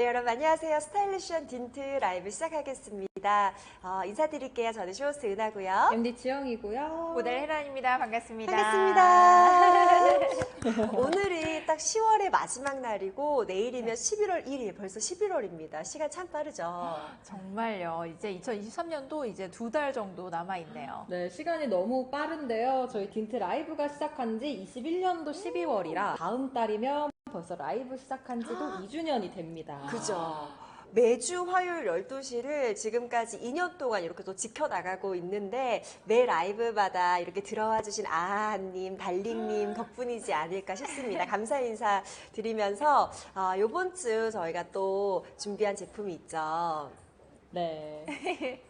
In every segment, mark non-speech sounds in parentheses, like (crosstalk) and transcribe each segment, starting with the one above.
네, 여러분 안녕하세요. 스타일리시한 딘트 라이브 시작하겠습니다. 어, 인사드릴게요. 저는 쇼호스트 은하고요. MD 지영이고요. 모델 혜란입니다. 반갑습니다. 반갑습니다. (laughs) 오늘이 딱 10월의 마지막 날이고 내일이면 11월 1일, 벌써 11월입니다. 시간 참 빠르죠. (gasps) 정말요. 이제 2023년도 이제 두 달 정도 남아 있네요. 네, 시간이 너무 빠른데요. 저희 딘트 라이브가 시작한 지 21년도 12월이라 다음 달이면 벌써 라이브 시작한 지도 (gasps) 2주년이 됩니다. 그죠. 매주 화요일 12시를 지금까지 2년 동안 이렇게 또 지켜나가고 있는데 매 라이브마다 이렇게 들어와 주신 아하님, 달링님 (gasps) 덕분이지 않을까 싶습니다. 감사 인사 드리면서 어, 이번 주 저희가 또 준비한 제품이 있죠. 네. (laughs)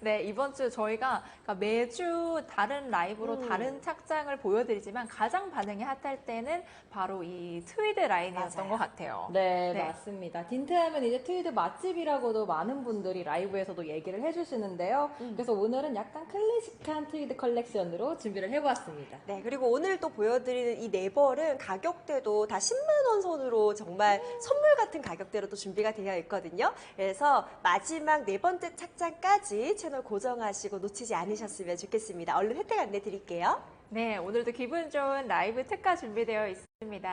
네, 이번 주 저희가 그러니까 매주 다른 라이브로 음. 다른 착장을 보여드리지만 가장 반응이 핫할 때는 바로 이 트위드 라인이었던 맞아요. 것 같아요. 네, 네. 맞습니다. 딘트 하면 이제 트위드 맛집이라고도 많은 분들이 라이브에서도 얘기를 해주시는데요. 음. 그래서 오늘은 약간 클래식한 트위드 컬렉션으로 준비를 해보았습니다. 네, 그리고 오늘 또 보여드리는 이 네 벌은 가격대도 다 10만 원 선으로 정말 선물 같은 가격대로 또 준비가 되어 있거든요. 그래서 마지막 네 번째 착장까지 채널 고정하시고 놓치지 않으셨으면 좋겠습니다. 얼른 혜택 안내 드릴게요. 네, 오늘도 기분 좋은 라이브 특가 준비되어 있습니다.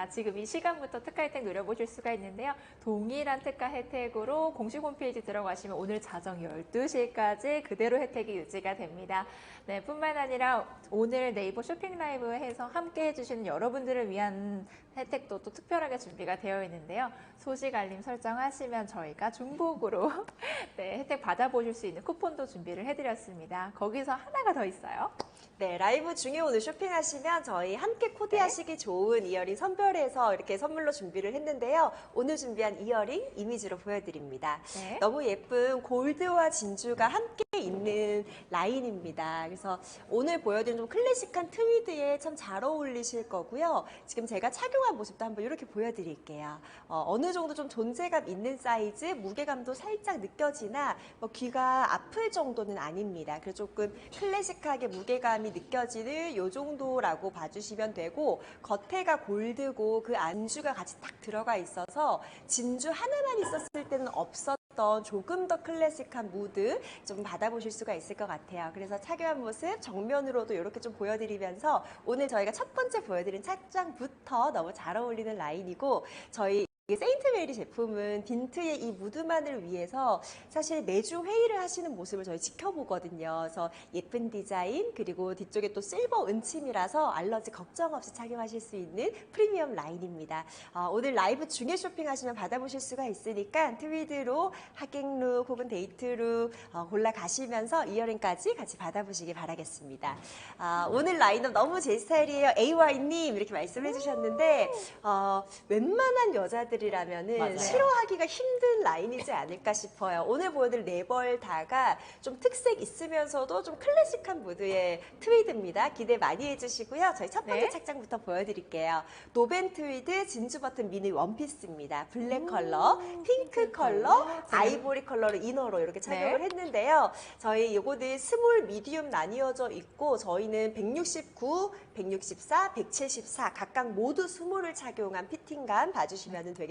지금 이 시간부터 특가 혜택 누려보실 수가 있는데요. 동일한 특가 혜택으로 공식 홈페이지 들어가시면 오늘 자정 12시까지 그대로 혜택이 유지가 됩니다. 네, 뿐만 아니라 오늘 네이버 쇼핑 라이브 해서 함께 해주시는 여러분들을 위한 혜택도 또 특별하게 준비가 되어 있는데요. 소식 알림 설정하시면 저희가 중복으로 (laughs) 네, 혜택 받아보실 수 있는 쿠폰도 준비를 해드렸습니다. 거기서 하나가 더 있어요. 네, 라이브 중에 오늘 쇼핑하시면 저희 함께 코디하시기 좋은 이어링 선별해서 이렇게 선물로 준비를 했는데요. 오늘 준비한 이어링 이미지로 보여드립니다. 네. 너무 예쁜 골드와 진주가 함께 있는 라인입니다. 그래서 오늘 보여드린 좀 클래식한 트위드에 참 잘 어울리실 거고요. 지금 제가 착용한 모습도 한번 이렇게 보여드릴게요. 어, 느 정도 좀 존재감 있는 사이즈, 무게감도 살짝 느껴지나 뭐 귀가 아플 정도는 아닙니다. 그래서 조금 클래식하게 무게감이 느껴지는 요 정도라고 봐주시면 되고 겉에가 골드고 그 안주가 같이 딱 들어가 있어서 진주 하나만 있었을 때는 없었 던 조금 더 클래식한 무드 좀 받아보실 수가 있을 것 같아요. 그래서 착용한 모습 정면으로도 이렇게 좀 보여드리면서 오늘 저희가 첫 번째 보여드린 착장부터 너무 잘 어울리는 라인이고 저희 이 세인트메리 제품은 딘트의 이 무드만을 위해서 사실 매주 회의를 하시는 모습을 저희 지켜보거든요. 그래서 예쁜 디자인 그리고 뒤쪽에 또 실버 은침이라서 알러지 걱정 없이 착용하실 수 있는 프리미엄 라인입니다. 어, 오늘 라이브 중에 쇼핑하시면 받아보실 수가 있으니까 트위드로 하객룩 혹은 데이트룩 어, 골라 가시면서 이어링까지 같이 받아보시기 바라겠습니다. 아, 오늘 라인업 너무 제 스타일이에요. AY님 이렇게 말씀해 주셨는데 어, 웬만한 여자들 이라면은 맞아요. 싫어하기가 힘든 라인이지 않을까 싶어요. 오늘 보여드릴 네벌 다가 좀 특색 있으면서도 좀 클래식한 무드의 트위드입니다. 기대 많이 해주시고요. 저희 첫 번째 네. 착장부터 보여드릴게요. 노벤 트위드 진주 버튼 미니 원피스입니다. 블랙 컬러, 핑크 컬러, 아이보리 컬러로 이너로 이렇게 착용을 네. 했는데요. 저희 요거는 스몰, 미디움 나뉘어져 있고 저희는 169, 164, 174 각각 모두 스몰을 착용한 피팅감 봐주시면 되겠습니다.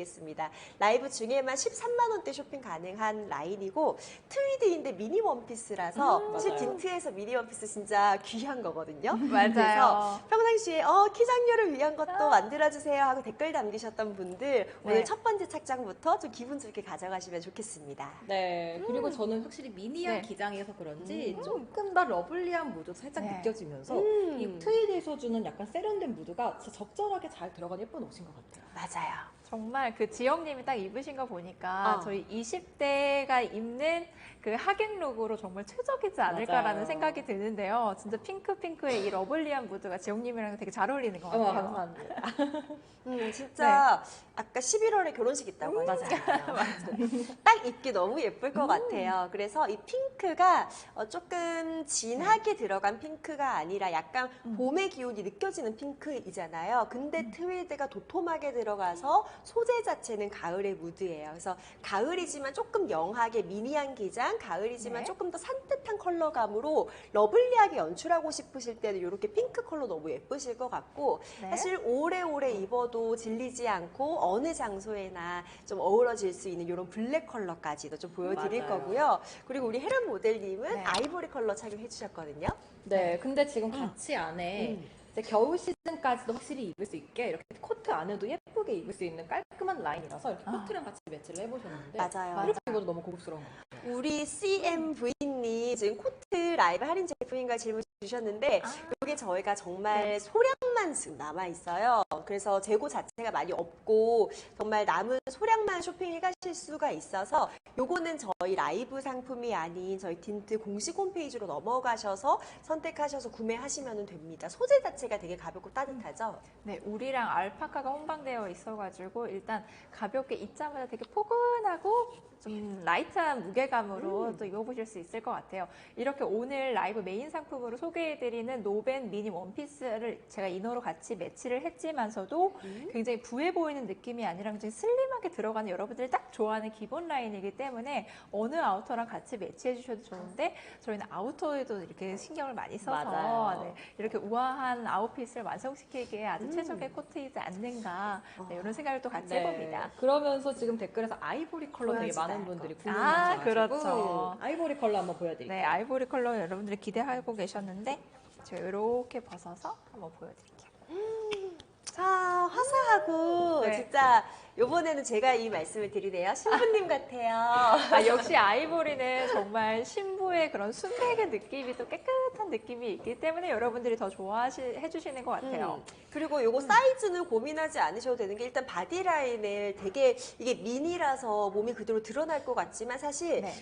라이브 중에만 13만 원대 쇼핑 가능한 라인이고 트위드인데 미니 원피스라서 사실 맞아요. 딘트에서 미니 원피스 진짜 귀한 거거든요. (laughs) 맞아요. 그래서 평상시에 어, 키 장려를 위한 것도 만들어주세요 하고 댓글 남기셨던 분들 오늘 네. 첫 번째 착장부터 좀 기분 좋게 가져가시면 좋겠습니다. 네, 그리고 저는 확실히 미니한 네. 기장이어서 그런지 음. 조금 더 러블리한 무드 살짝 네. 느껴지면서 음. 이 트위드에서 주는 약간 세련된 무드가 진짜 적절하게 잘 들어간 예쁜 옷인 것 같아요. 맞아요. 정말 그 지영님이 딱 입으신 거 보니까 어. 저희 20대가 입는 그 하객룩으로 정말 최적이지 않을까라는 맞아요. 생각이 드는데요. 진짜 핑크핑크의 이 러블리한 무드가 지영님이랑 되게 잘 어울리는 것 같아요. 어머, 감사합니다. (laughs) 음, 진짜 아까 11월에 결혼식 있다고 하셨잖아요. 딱 입기 너무 예쁠 것 같아요. 그래서 이 핑크가 어, 조금 진하게 들어간 핑크가 아니라 약간 음. 봄의 기운이 느껴지는 핑크이잖아요. 근데 트위드가 도톰하게 들어가서 소재 자체는 가을의 무드예요. 그래서 가을이지만 조금 영하게 미니한 기장, 가을이지만 네. 조금 더 산뜻한 컬러감으로 러블리하게 연출하고 싶으실 때는 이렇게 핑크 컬러 너무 예쁘실 것 같고 네. 사실 오래오래 입어도 질리지 않고 어느 장소에나 좀 어우러질 수 있는 이런 블랙 컬러까지도 좀 보여드릴 맞아요. 거고요. 그리고 우리 헤런 모델님은 네. 아이보리 컬러 착용해 주셨거든요. 네, 근데 지금 같이 안에 음. 이제 겨울 시즌 까지도 확실히 입을 수 있게 이렇게 코트 안에도 예쁘게 입을 수 있는 깔끔한 라인이라서 이렇게 아. 코트랑 같이 매치를 해보셨는데 맞아요. 이렇게 입어도 너무 고급스러운 것 같아요. 우리 CMV님 지금 코트 라이브 할인 제품인가 질문 주셨는데 아. 이게 저희가 정말 네. 소량만 지금 남아 있어요. 그래서 재고 자체가 많이 없고 정말 남은 소량만 쇼핑해 가실 수가 있어서 요거는 저희 라이브 상품이 아닌 저희 딘트 공식 홈페이지로 넘어가셔서 선택하셔서 구매하시면 됩니다. 소재 자체가 되게 가볍고 따뜻하죠. 네, 우리랑 알파카가 혼방되어 있어가지고 일단 가볍게 입자마자 되게 포근하고 좀 라이트한 무게감으로 음. 또 입어보실 수 있을 것 같아요. 이렇게 오늘 라이브 메인 상품으로 소개해드리는 노벤 미니 원피스를 제가 이너로 같이 매치를 했지만서도 음. 굉장히 부해 보이는 느낌이 아니라 굉장히 슬림하게 들어가는 여러분들이 딱 좋아하는 기본 라인이기 때문에 어느 아우터랑 같이 매치해 주셔도 좋은데 저희는 아우터에도 이렇게 신경을 많이 써서. 네, 이렇게 우아한 아웃핏을 완성 시키기에 아주 음. 최적의 코트이지 않는가 네, 어. 이런 생각을 또 같이 네, 해봅니다. 그러면서 지금 댓글에서 아이보리 컬러 되게 많은. 분들이 아, 궁금해하셔가지고 그렇죠. 아이보리 컬러 한번 보여드릴게요. 네, 아이보리 컬러 여러분들이 기대하고 계셨는데 제가 이렇게 벗어서 한번 보여드릴게요. 자, 화사하고 네. 진짜 요번에는 제가 이 말씀을 드리네요. 신부님 (laughs) 같아요. 아, 역시 아이보리는 정말 신부의 그런 순백의 느낌이 또 깨끗한 느낌이 있기 때문에 여러분들이 더 좋아해 주시는 것 같아요. 음, 그리고 요거 사이즈는 고민하지 않으셔도 되는 게 일단 바디라인을 되게 이게 미니라서 몸이 그대로 드러날 것 같지만 사실 네.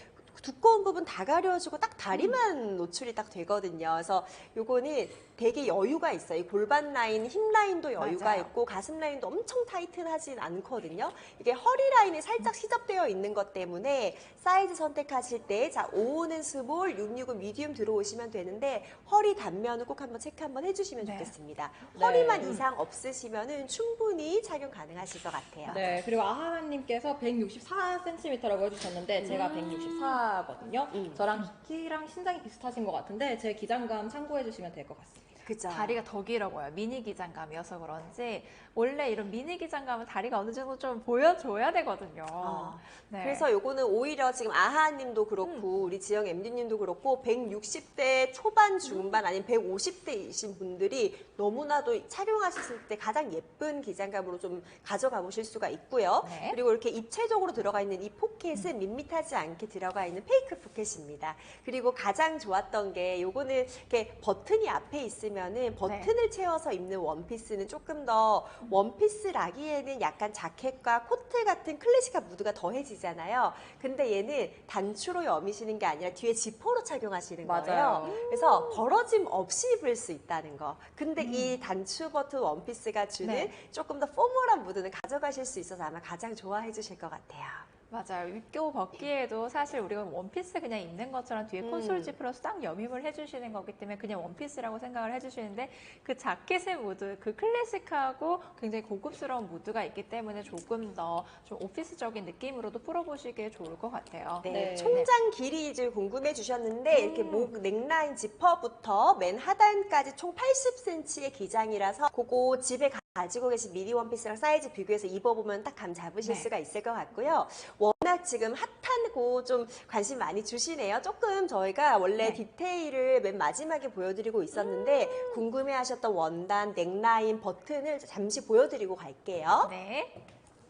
두꺼운 부분 다 가려주고 딱 다리만 노출이 딱 되거든요. 그래서 요거는 되게 여유가 있어요. 이 골반 라인, 힙 라인도 여유가 맞아요. 있고 가슴 라인도 엄청 타이트하진 않거든요. 이게 허리 라인이 살짝 시접되어 있는 것 때문에 사이즈 선택하실 때 자, 5는 스몰, 669 미디움 들어오시면 되는데 허리 단면은 꼭 한번 체크 한번 해주시면 네. 좋겠습니다. 네. 허리만 이상 없으시면은 충분히 착용 가능하실 것 같아요. 네, 그리고 아하하님께서 164cm라고 해주셨는데 제가 164 거든요. 음. 저랑 키랑 신장이 비슷하신 것 같은데 제 기장감 참고해 주시면 될 것 같습니다. 그죠? 다리가 더 길어 보여요. 미니 기장감이어서 그런지 원래 이런 미니 기장감은 다리가 어느 정도 좀 보여줘야 되거든요. 아, 네. 그래서 요거는 오히려 지금 아하님도 그렇고 우리 지영 MD님도 그렇고 160대 초반 중반 아니면 150대이신 분들이 너무나도 착용하셨을 때 가장 예쁜 기장감으로 좀 가져가 보실 수가 있고요. 네. 그리고 이렇게 입체적으로 들어가 있는 이 포켓은 밋밋하지 않게 들어가 있는 페이크 포켓입니다. 그리고 가장 좋았던 게 요거는 이렇게 버튼이 앞에 있으면 은 버튼을 채워서 입는 원피스는 조금 더 원피스라기에는 약간 자켓과 코트 같은 클래식한 무드가 더해지잖아요. 근데 얘는 단추로 여미시는 게 아니라 뒤에 지퍼로 착용하시는 거예요. 맞아요. 그래서 벌어짐 없이 입을 수 있다는 거. 근데 이 단추 버튼 원피스가 주는 네. 조금 더 포멀한 무드는 가져가실 수 있어서 아마 가장 좋아해 주실 것 같아요. 맞아요. 입고 벗기에도 사실 우리가 원피스 그냥 입는 것처럼 뒤에 음. 콘솔 지프로 딱 여밈을 해주시는 거기 때문에 그냥 원피스라고 생각을 해주시는데 그 자켓의 무드, 그 클래식하고 굉장히 고급스러운 무드가 있기 때문에 조금 더 좀 오피스적인 느낌으로도 풀어보시기에 좋을 것 같아요. 네, 네. 총장 길이 이제 궁금해 주셨는데 이렇게 음. 목 넥라인 지퍼부터 맨 하단까지 총 80cm의 기장이라서 그거 집에 가- 가지고 계신 미니 원피스랑 사이즈 비교해서 입어보면 딱 감 잡으실 네. 수가 있을 것 같고요. 워낙 지금 핫하고 좀 관심 많이 주시네요. 조금 저희가 원래 네. 디테일을 맨 마지막에 보여드리고 있었는데 궁금해하셨던 원단, 넥라인, 버튼을 잠시 보여드리고 갈게요. 네.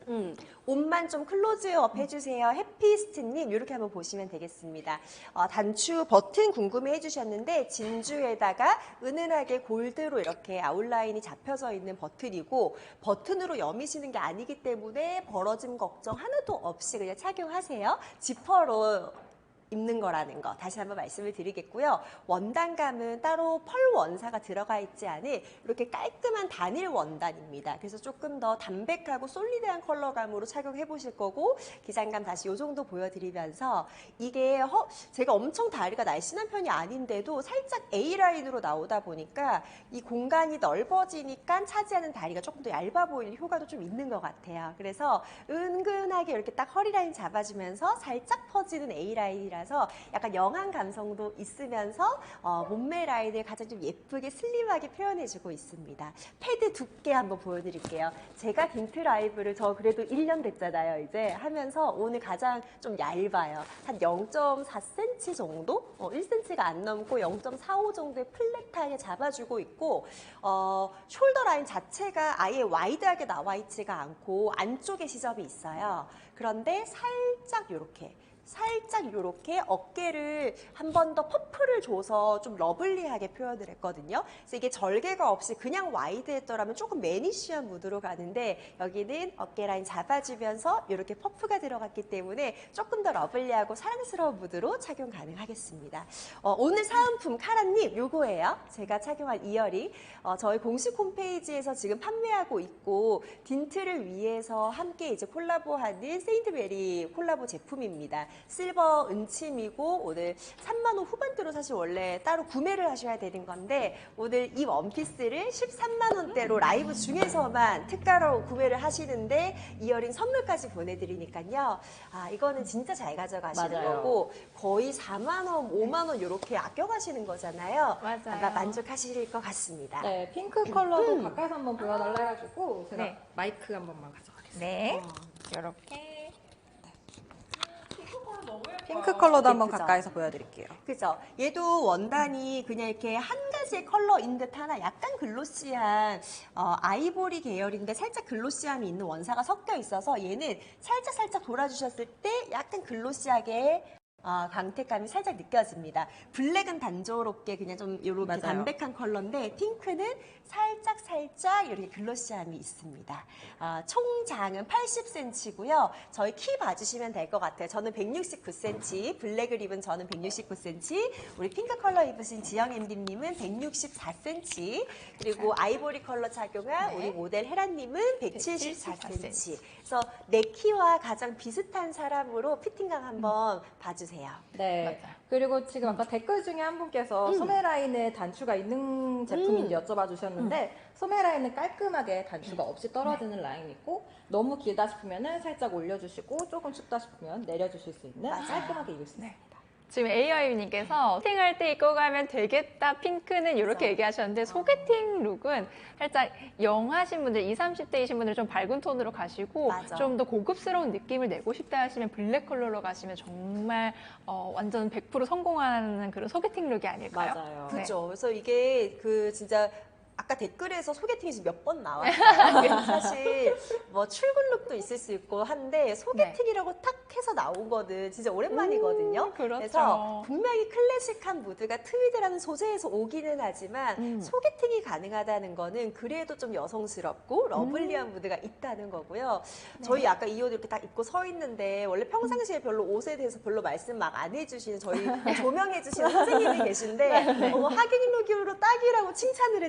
음, 옷만 좀 클로즈업 해주세요. 해피스트님 이렇게 한번 보시면 되겠습니다. 어, 단추 버튼 궁금해 해주셨는데 진주에다가 은은하게 골드로 이렇게 아웃라인이 잡혀져 있는 버튼이고 버튼으로 여미시는 게 아니기 때문에 벌어짐 걱정 하나도 없이 그냥 착용하세요. 지퍼로 입는 거라는 거 다시 한번 말씀을 드리겠고요. 원단감은 따로 펄 원사가 들어가 있지 않은 이렇게 깔끔한 단일 원단입니다. 그래서 조금 더 담백하고 솔리드한 컬러감으로 착용해 보실 거고 기장감 다시 이 정도 보여드리면서 이게 허- 제가 엄청 다리가 날씬한 편이 아닌데도 살짝 A 라인으로 나오다 보니까 이 공간이 넓어지니까 차지하는 다리가 조금 더 얇아 보이는 효과도 좀 있는 것 같아요. 그래서 은근하게 이렇게 딱 허리 라인 잡아주면서 살짝 퍼지는 A 라인 이라서 약간 영한 감성도 있으면서 어, 몸매 라인을 가장 좀 예쁘게 슬림하게 표현해주고 있습니다. 패드 두께 한번 보여드릴게요. 제가 딘트 라이브를 저 그래도 1년 됐잖아요. 이제 하면서 오늘 가장 좀 얇아요. 한 0.4cm 정도? 어, 1cm가 안 넘고 0.45 정도의 플랫하게 잡아주고 있고 어, 숄더 라인 자체가 아예 와이드하게 나와 있지가 않고 안쪽에 시접이 있어요. 그런데 살짝 이렇게 살짝 이렇게 어깨를 한 번 더 퍼프를 줘서 좀 러블리하게 표현을 했거든요. 그래서 이게 절개가 없이 그냥 와이드 했더라면 조금 매니쉬한 무드로 가는데 여기는 어깨 라인 잡아주면서 이렇게 퍼프가 들어갔기 때문에 조금 더 러블리하고 사랑스러운 무드로 착용 가능하겠습니다. 어, 오늘 사은품 카라님 요거예요. 제가 착용한 이어링. 어, 저희 공식 홈페이지에서 지금 판매하고 있고 딘트를 위해서 함께 이제 콜라보하는 세인트베리 콜라보 제품입니다. 실버 은침이고 오늘 3만 원 후반대로 사실 원래 따로 구매를 하셔야 되는 건데 오늘 이 원피스를 13만 원대로 라이브 중에서만 특가로 구매를 하시는데 이어링 선물까지 보내드리니까요. 아 이거는 진짜 잘 가져가시는 맞아요. 거고 거의 4만 원, 5만 원 이렇게 아껴가시는 거잖아요. 맞아요. 아마 만족하실 것 같습니다. 네, 핑크 컬러도 가까이서 한번 보여달라 해가지고 제가 네. 마이크 한 번만 가져가겠습니다. 네. 어. 이렇게. 핑크 컬러도 한번 예쁘죠? 가까이서 보여드릴게요. 그죠? 얘도 원단이 그냥 이렇게 한 가지의 컬러인 듯 하나 약간 글로시한 어, 아이보리 계열인데 살짝 글로시함이 있는 원사가 섞여 있어서 얘는 살짝 살짝 돌아주셨을 때 약간 글로시하게 어, 광택감이 살짝 느껴집니다. 블랙은 단조롭게 그냥 좀 이렇게 맞아요. 담백한 컬러인데 핑크는 살짝 살짝 이렇게 글로시함이 있습니다. 아, 총장은 80cm고요. 저희 키 봐주시면 될 것 같아요. 저는 169cm, 블랙을 입은 저는 169cm, 우리 핑크 컬러 입으신 지영 MD님은 164cm, 그리고 아이보리 컬러 착용한 네. 우리 모델 헤라님은 174cm. 그래서 내 키와 가장 비슷한 사람으로 피팅감 한번 봐주세요. 네. 맞아요. 그리고 지금 아까 댓글 중에 한 분께서 음. 소매 라인에 단추가 있는 제품인지 여쭤봐 주셨는데 소매 라인은 깔끔하게 단추가 없이 떨어지는 라인이 있고 너무 길다 싶으면 살짝 올려주시고 조금 춥다 싶으면 내려주실 수 있는 맞아요. 깔끔하게 입을 수 있습니다. 지금 에이어님께서 소개팅할 때 입고 가면 되겠다 핑크는 이렇게 그래서. 얘기하셨는데 소개팅 룩은 살짝 영하신 분들 20, 30대이신 분들 좀 밝은 톤으로 가시고 맞아. 좀 더 고급스러운 느낌을 내고 싶다 하시면 블랙 컬러로 가시면 정말 어, 완전 100% 성공하는 그런 소개팅 룩이 아닐까요? 맞아요. 네. 그죠. 그래서 이게 그 진짜 아까 댓글에서 소개팅이 몇 번 나왔어요. 사실 뭐 출근룩도 있을 수 있고 한데 소개팅이라고 탁 해서 나온 거는 진짜 오랜만이거든요. 음, 그렇죠. 그래서 분명히 클래식한 무드가 트위드라는 소재에서 오기는 하지만 음. 소개팅이 가능하다는 거는 그래도 좀 여성스럽고 음. 러블리한 무드가 있다는 거고요. 네. 저희 아까 이 옷 이렇게 딱 입고 서 있는데 원래 평상시에 별로 옷에 대해서 별로 말씀 막 안 해주시는 저희 조명해 주시는 선생님이 계신데 (laughs) 어머 하객룩으로 딱이라고 칭찬을 해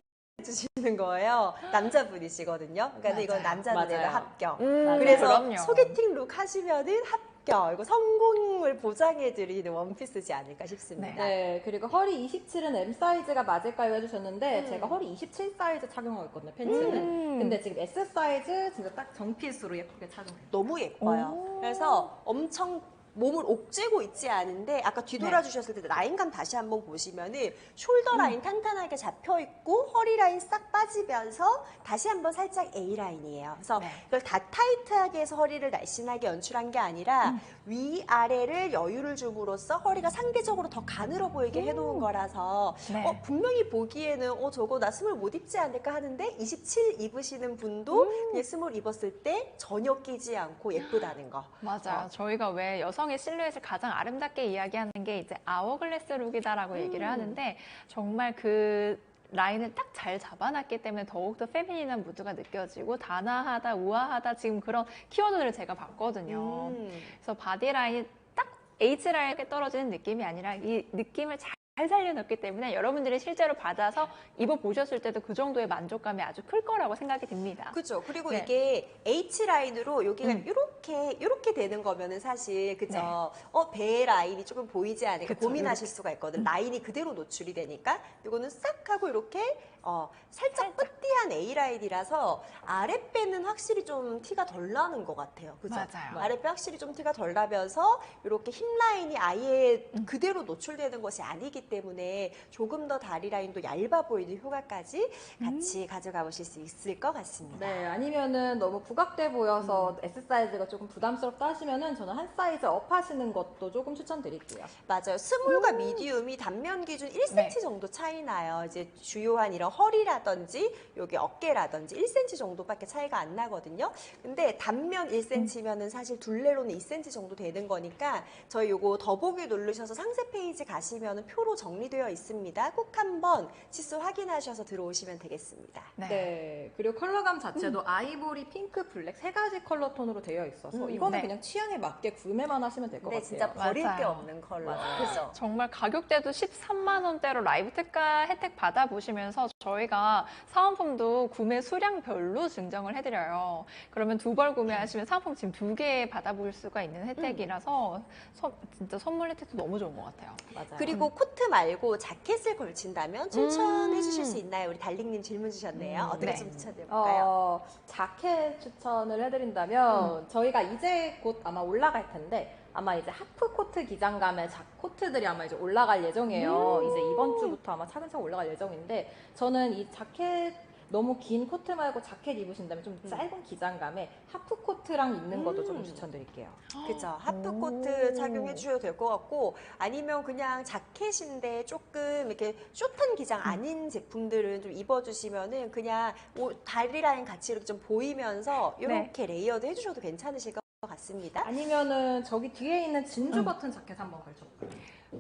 주시는 거예요. 남자분이시거든요. 그러니까 이건 맞아요. 남자 눈에도 맞아요. 합격. 음, 그래서 그럼요. 소개팅 룩 하시면은 합격. 이거 성공을 보장해드리는 원피스지 않을까 싶습니다. 네, 그리고 허리 27은 M 사이즈가 맞을까요 해주셨는데 음. 제가 허리 27 사이즈 착용하고 있거든요, 팬츠는. 음. 근데 지금 S 사이즈 진짜 딱 정핏으로 예쁘게 착용해요. 너무 예뻐요. 오. 그래서 엄청 몸을 옥죄고 있지 않은데 아까 뒤돌아 주셨을 때 라인감 다시 한번 보시면은 숄더 라인 탄탄하게 잡혀 있고 허리 라인 싹 빠지면서 다시 한번 살짝 A 라인이에요. 그래서 네. 이걸 다 타이트하게 해서 허리를 날씬하게 연출한 게 아니라 위 아래를 여유를 줌으로써 허리가 상대적으로 더 가늘어 보이게 해놓은 거라서 네. 어, 분명히 보기에는 어 저거 나 스몰 못 입지 않을까 하는데 27 입으시는 분도 그냥 스몰 입었을 때 전혀 끼지 않고 예쁘다는 거. 맞아요. 저희가 왜 여성 의 실루엣을 가장 아름답게 이야기하는 게 이제 아워글래스 룩이다라고 얘기를 음. 하는데 정말 그 라인을 딱 잘 잡아놨기 때문에 더욱더 페미닌한 무드가 느껴지고 단아하다, 우아하다 지금 그런 키워드를 제가 봤거든요. 음. 그래서 바디 라인이 딱 H라인에 떨어지는 느낌이 아니라 이 느낌을 잘 살려놓기 때문에 여러분들이 실제로 받아서 입어보셨을 때도 그 정도의 만족감이 아주 클 거라고 생각이 듭니다. 그죠. 그리고 네. 이게 H 라인으로 여기가 음. 이렇게 이렇게 되는 거면은 사실 그죠. 네. 어배 라인이 조금 보이지 않으니까 그쵸, 고민하실 수가 있거든. 라인이 그대로 노출이 되니까 이거는 싹 하고 이렇게 어 살짝 뿌띠한 A 라인이라서 아랫배는 확실히 좀 티가 덜 나는 것 같아요. 그죠. 맞아요. 아랫배 확실히 좀 티가 덜 나면서 이렇게 힙 라인이 아예 음. 그대로 노출되는 것이 아니기 때문에 조금 더 다리 라인도 얇아 보이는 효과까지 같이 음. 가져가 보실 수 있을 것 같습니다. 네, 아니면은 너무 부각돼 보여서 음. S 사이즈가 조금 부담스럽다 하시면은 저는 한 사이즈 업 하시는 것도 조금 추천드릴게요. 맞아요. 스몰과 미디움이 단면 기준 1cm 음. 네. 정도 차이 나요. 이제 주요한 이런 허리라든지 여기 어깨라든지 1cm 정도밖에 차이가 안 나거든요. 근데 단면 1cm면은 사실 둘레로는 2cm 정도 되는 거니까 저희 요거 더보기 누르셔서 상세 페이지 가시면은 표로 정리되어 있습니다. 꼭 한번 치수 확인하셔서 들어오시면 되겠습니다. 네. 그리고 컬러감 자체도 아이보리, 핑크, 블랙 세 가지 컬러 톤으로 되어 있어서 음, 이거는 네. 그냥 취향에 맞게 구매만 하시면 될것 네, 같아요. 진짜 버릴 게 맞아요. 없는 컬러. 맞아요. 그죠? 정말 가격대도 13만 원대로 라이브 특가 혜택 받아보시면서 저희가 사은품도 구매 수량별로 증정을 해드려요. 그러면 두 벌 구매하시면 사은품 지금 두 개 받아볼 수가 있는 혜택이라서 서- 진짜 선물 혜택도 너무 좋은 것 같아요. 맞아요. 그리고 코트 말고 자켓을 걸친다면 추천해 음. 주실 수 있나요? 우리 달링님 질문 주셨네요. 음, 어떻게 네. 좀 추천해볼까요? 어, 자켓 추천을 해드린다면 음. 저희가 이제 곧 아마 올라갈 텐데 아마 이제 하프 코트 기장감의 자 코트들이 아마 이제 올라갈 예정이에요. 음. 이제 이번 주부터 아마 차근차근 올라갈 예정인데 저는 이 자켓 너무 긴 코트 말고 자켓 입으신다면 좀 음. 짧은 기장감에 하프 코트랑 입는 것도 음. 조금 추천드릴게요. 그죠. 하프 오. 코트 착용해 주셔도 될 것 같고 아니면 그냥 자켓인데 조금 이렇게 숏한 기장 아닌 제품들은 좀 입어주시면은 그냥 옷, 다리 라인 같이 이렇게 좀 보이면서 이렇게 레이어드 해주셔도 괜찮으실 것 같습니다. 아니면은 저기 뒤에 있는 진주 음. 버튼 자켓 한번 걸쳐볼까요?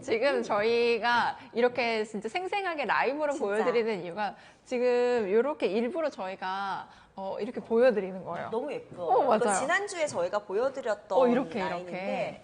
지금 저희가 이렇게 진짜 생생하게 라이브로 진짜. 보여드리는 이유가 지금 이렇게 일부러 저희가 어, 이렇게 보여드리는 거예요. 너무 예뻐. 어, 맞아요. 지난주에 저희가 보여드렸던 어, 이렇게, 라인인데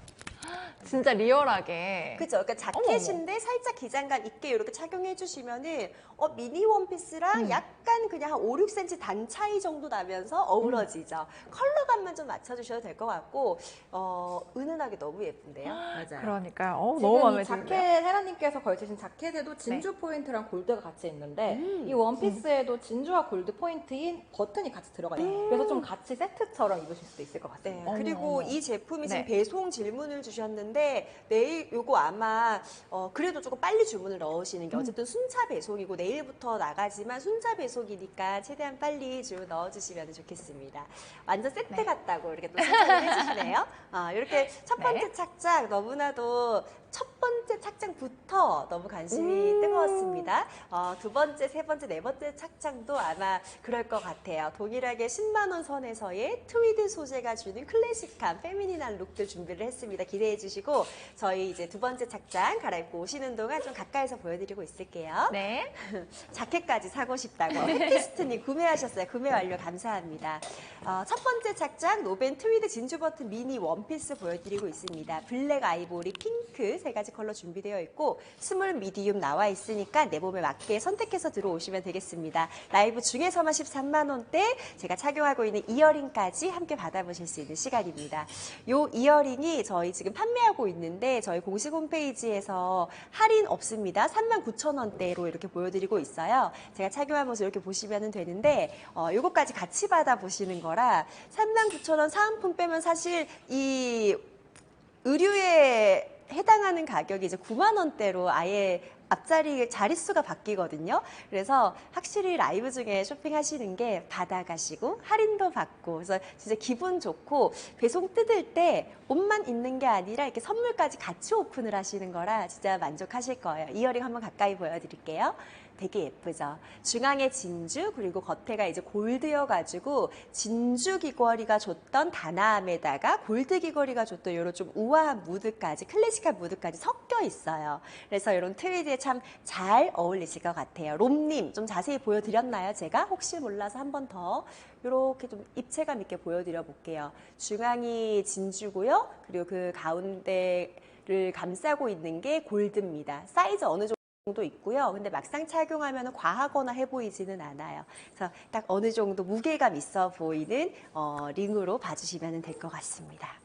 진짜 리얼하게. 그죠. 그러니까 자켓인데 살짝 기장감 있게 이렇게 착용해 주시면은 어, 미니 원피스랑 음. 약간 그냥 한 5, 6cm 단 차이 정도 나면서 어우러지죠. 컬러감만 좀 맞춰주셔도 될 것 같고 어, 은은하게 너무 예쁜데요. 맞아요. 그러니까요. 어, 지금 너무 마음에 이 자켓 드는데요. 헤라님께서 걸치신 자켓에도 진주 포인트랑 골드가 같이 있는데 음. 이 원피스에도 진주와 골드 포인트인 버튼이 같이 들어가 있어요. 그래서 좀 같이 세트처럼 입으실 수도 있을 것 네. 같습니다. 어머, 그리고. 이 제품이 지금 네. 배송 질문을 주셨는데 내일 요거 아마 어, 그래도 조금 빨리 주문을 넣으시는 음. 게 어쨌든 순차 배송이고 내일부터 나가지만 순차 배송이니까 최대한 빨리 주문 넣어주시면 좋겠습니다. 완전 세트 네. 같다고 이렇게 또 칭찬을 해주시네요. (laughs) 어, 이렇게 첫 번째 네. 착장 너무나도 첫 번째 착장부터 너무 관심이 음. 뜨거웠습니다. 어, 두 번째, 세 번째, 네 번째 착장도 아마 그럴 것 같아요. 동일하게 10만 원 선에서의 트위드 소재가 주는 클래식한 페미닌한 룩들 준비를 했습니다. 기대해 주시고 저희 이제 두 번째 착장 갈아입고 오시는 동안 좀 가까이서 보여드리고 있을게요. 네. (laughs) 자켓까지 사고 싶다고 해피스트님 구매하셨어요. 구매 완료 감사합니다. 어, 첫 번째 착장 노벤 트위드 진주 버튼 미니 원피스 보여드리고 있습니다. 블랙 아이보리 핑크 세 가지 컬러 준비되어 있고 스몰 미디움 나와 있으니까 내 몸에 맞게 선택해서 들어오시면 되겠습니다. 라이브 중에서만 13만 원대 제가 착용하고 있는 이어링까지 함께 받아보실 수 있는 시간입니다. 요 이어링이 저희 지금 판매하고 있는데 저희 공식 홈페이지에서 할인 없습니다. 39,000원대로 이렇게 보여드리고 있어요. 제가 착용한 모습 이렇게 보시면 되는데 어, 요거까지 같이 받아보시는 거라 39,000원 사은품 빼면 사실 이 의류에 해당하는 가격이 이제 9만 원대로 아예 앞자리 자릿수가 바뀌거든요. 그래서 확실히 라이브 중에 쇼핑하시는 게 받아가시고 할인도 받고 그래서 진짜 기분 좋고 배송 뜯을 때 옷만 있는 게 아니라 이렇게 선물까지 같이 오픈을 하시는 거라 진짜 만족하실 거예요. 이어링 한번 가까이 보여드릴게요. 되게 예쁘죠. 중앙에 진주 그리고 겉에가 이제 골드여가지고 진주 귀걸이가 줬던 다나함에다가 골드 귀걸이가 줬던 이런 좀 우아한 무드까지 클래식한 무드까지 섞여 있어요. 그래서 이런 트위드에 참 잘 어울리실 것 같아요. 롬님 좀 자세히 보여드렸나요? 제가 혹시 몰라서 한 번 더 이렇게 좀 입체감 있게 보여드려 볼게요. 중앙이 진주고요. 그리고 그 가운데 를 감싸고 있는 게 골드입니다. 사이즈 어느 정도 있고요. 근데 막상 착용하면 과하거나 해 보이지는 않아요. 그래서 딱 어느 정도 무게감 있어 보이는 어, 링으로 봐주시면 될 것 같습니다.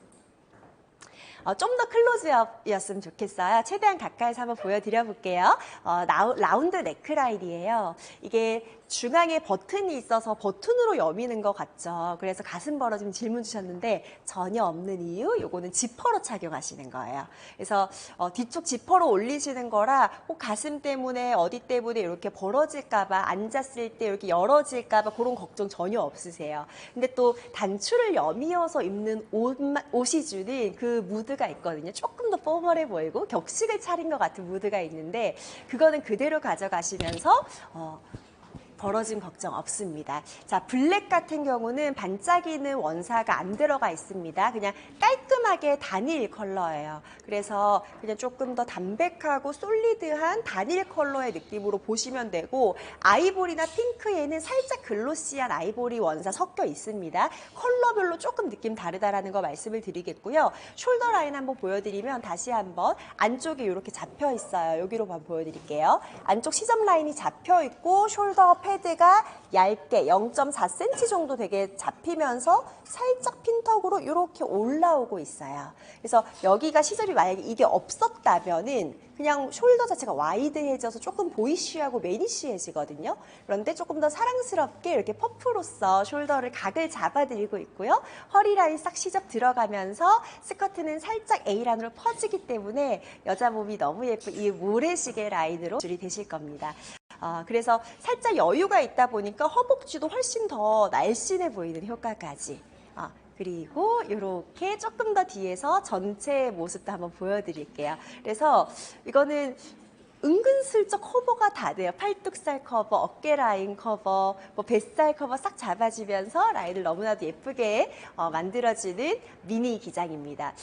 어, 좀더 클로즈업이었으면 좋겠어요. 최대한 가까이서 한번 보여드려 볼게요. 어, 라운드 네크라인이에요. 이게 중앙에 버튼이 있어서 버튼으로 여미는 것 같죠. 그래서 가슴 벌어지면 질문 주셨는데 전혀 없는 이유, 요거는 지퍼로 착용하시는 거예요. 그래서 어, 뒤쪽 지퍼로 올리시는 거라 꼭 가슴 때문에 어디 때문에 이렇게 벌어질까 봐 앉았을 때 이렇게 열어질까 봐 그런 걱정 전혀 없으세요. 근데 또 단추를 여미어서 입는 옷만, 옷이 주는 그 무드가 있거든요. 조금 더 포멀해 보이고 격식을 차린 것 같은 무드가 있는데 그거는 그대로 가져가시면서 어, 벌어진 걱정 없습니다. 자, 블랙 같은 경우는 반짝이는 원사가 안 들어가 있습니다. 그냥 깔끔하게 단일 컬러예요. 그래서 그냥 조금 더 담백하고 솔리드한 단일 컬러의 느낌으로 보시면 되고 아이보리나 핑크에는 살짝 글로시한 아이보리 원사 섞여 있습니다. 컬러별로 조금 느낌 다르다라는 거 말씀을 드리겠고요. 숄더 라인 한번 보여드리면 다시 한번 안쪽에 이렇게 잡혀 있어요. 여기로 한번 보여드릴게요. 안쪽 시점 라인이 잡혀 있고 숄더 패드가 얇게 0.4cm 정도 되게 잡히면서 살짝 핀턱으로 이렇게 올라오고 있어요. 그래서 여기가 시접이 만약에 이게 없었다면은 그냥 숄더 자체가 와이드해져서 조금 보이쉬하고 매니쉬해지거든요. 그런데 조금 더 사랑스럽게 이렇게 퍼프로서 숄더를 각을 잡아드리고 있고요. 허리 라인 싹 시접 들어가면서 스커트는 살짝 A라인으로 퍼지기 때문에 여자 몸이 너무 예쁜 이 모래시계 라인으로 줄이 되실 겁니다. 어, 그래서 살짝 여유가 있다 보니까 허벅지도 훨씬 더 날씬해 보이는 효과까지. 어, 그리고 이렇게 조금 더 뒤에서 전체 모습도 한번 보여드릴게요. 그래서 이거는 은근슬쩍 커버가 다 돼요. 팔뚝살 커버, 어깨 라인 커버, 뭐 뱃살 커버 싹 잡아주면서 라인을 너무나도 예쁘게 어, 만들어주는 미니 기장입니다.